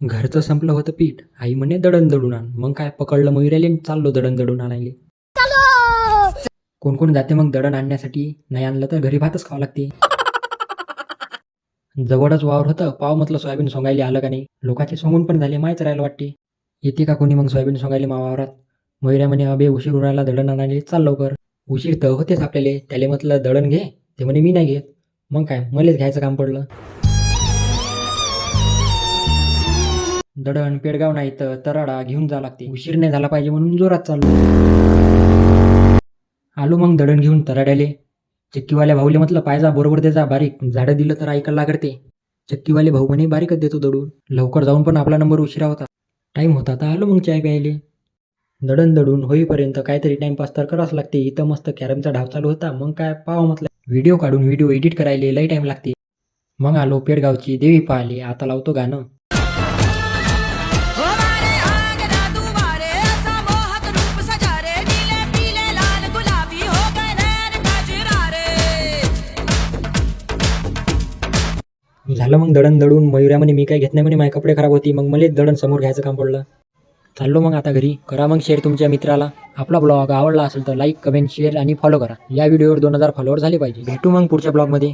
घरचं संपलं होतं पीठ. आई म्हणे दडण दडून आण. मग काय पकडलं मयुराले आणि चाललो दडण दडून आणायले. कोण कोण जाते मग दडण आणण्यासाठी? नाही आणलं तर घरी भातच खावं लागते. जवळच वावर होतं पाव म्हटलं सोयाबीन सोंगायला आलं का नाही? लोकांचे सोंगून पण झाले माहीत राहायला वाटते. येते का कोणी मग सोयाबीन सोंगायले मा वावरात? मयुऱ्या म्हणे अबे उशीर उडायला दडण आणायला. चाल लवकर. उशीर तर होतेच आपल्याला. त्याला म्हटलं दळण घे. ते म्हणे मी नाही घेत. मग काय मलाच घ्यायचं काम पडलं. दडण पेडगाव नाही तर तराडा घेऊन जा लागते. उशीर नाही झाला पाहिजे म्हणून जोरात चाललो. आलो मग दडण घेऊन तराड्याले. चक्कीवाल्या भाऊले म्हटलं पायजा बरोबर त्याचा बारीक. झाडं दिलं तर ऐकायला लागते चक्कीवाले भाऊ म्हणे बारीकच देतो दडून. लवकर जाऊन पण आपला नंबर उशिरा होता. टाईम होता तर आलो मग चाय प्यायले. दडण दडून होईपर्यंत काहीतरी टाइमपास तर करावंच लागते. इथं मस्त कॅरमचा ढाव चालू होता. मग काय पाहावं म्हटलं. व्हिडिओ काढून व्हिडिओ एडिट करायला लई टाईम लागते. मग आलो पेडगावची देवी पाहिली आता लावतो गाणं. झालं मग दडण दडून मयुऱ्या म्हणे मी काय घेत नाही म्हणे माझे कपडे खराब होती. मग मलाच दडण समोर घ्यायचं काम पडलं. चाललो मग आता घरी. करा मग शेअर तुमच्या मित्राला. आपला ब्लॉग आवडला असेल तर लाईक कमेंट शेअर आणि फॉलो करा. या व्हिडिओवर दोन हजार फॉलोअर झाले पाहिजे. भेटू मग पुढच्या ब्लॉगमध्ये